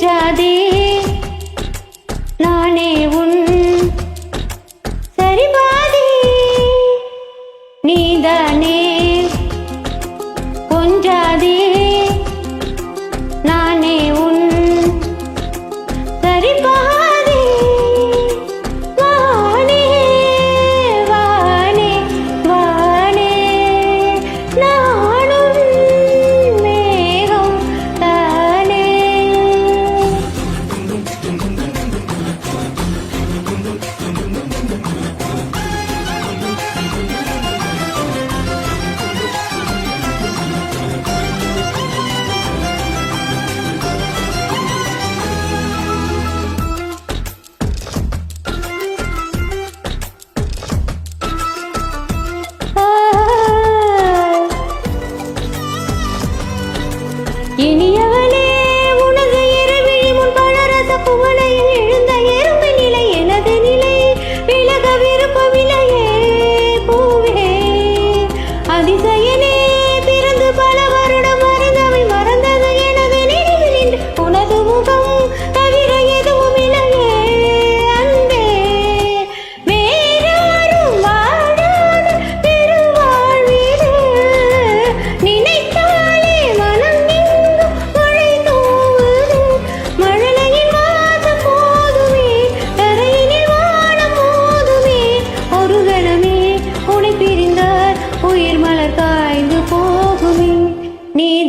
যাদের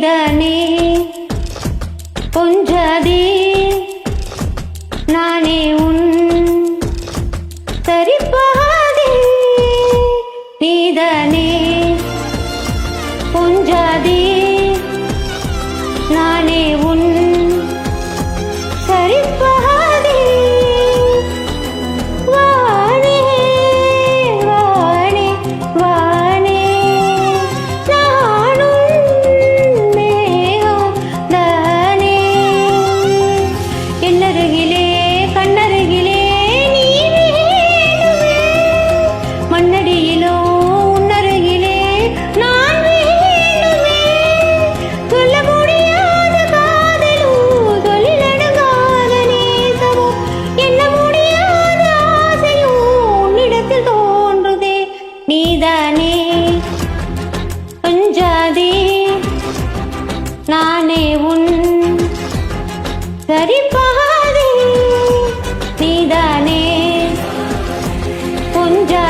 நீதானே கொஞ்சாதே நானே உன் சரிப்பாதே நீதானே புஞ்சா